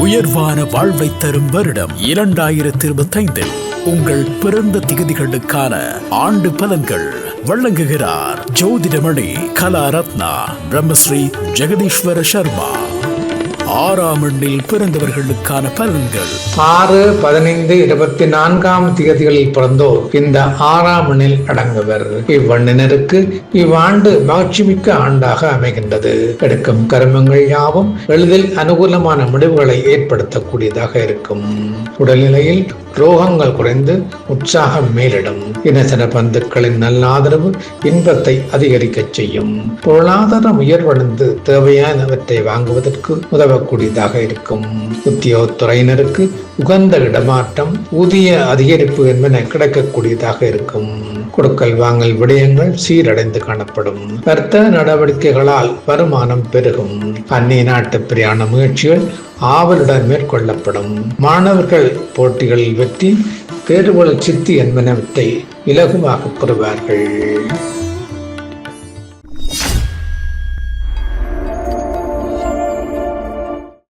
உயர்வான வாழ்வை தரும் வருடம் இரண்டாயிரத்தி இருபத்தைந்தில் உங்கள் பிறந்த திகதிகளுக்கான ஆண்டு பலன்கள் வழங்குகிறார். ஜோதிடமணி கலா ரத்னா பிரம்மஸ்ரீ ஜெகதீஸ்வர சர்மா. ஆறாம் எண்ணில் பிறந்தவர்களுக்கான பலன்கள். ஆறு பதினைந்து இருபத்தி நான்காம் தேதிகளில் பிறந்தோர் இந்த ஆறாம் எண்ணில் அடங்குவர். இவ்வண்ணினருக்கு இவ்வாண்டு மகிழ்ச்சிமிக்க ஆண்டாக அமைகின்றது. எடுக்கும் கருமங்கள் யாவும் எளிதில் அனுகூலமான முடிவுகளை ஏற்படுத்தக்கூடியதாக இருக்கும். உடல்நிலையில் ரோகங்கள் குறைந்து உற்சாகம் மேலிடும். இனசன பந்துக்களின் நல்ல ஆதரவு இன்பத்தை அதிகரிக்கச் செய்யும். பொருளாதாரம் உயர்வடைந்து தேவையானவற்றை வாங்குவதற்கு உதவக்கூடியதாக இருக்கும். உத்தியோகத்துறையினருக்கு உகந்த இடமாற்றம் ஊதிய அதிகரிப்பு என்பன கிடைக்கக்கூடியதாக இருக்கும். கொடுக்கல் வாங்கல் விடயங்கள் சீரடைந்து காணப்படும். வர்த்தக நடவடிக்கைகளால் வருமானம் பெருகும். அந்நிய நாட்டு பிரயாண முயற்சிகள் ஆவலுடன் மேற்கொள்ளப்படும். மாணவர்கள் போட்டிகளில் வெற்றி தேர்வுகள் சித்தி என்பனவற்றை இலகுவாக பெறுவார்கள்.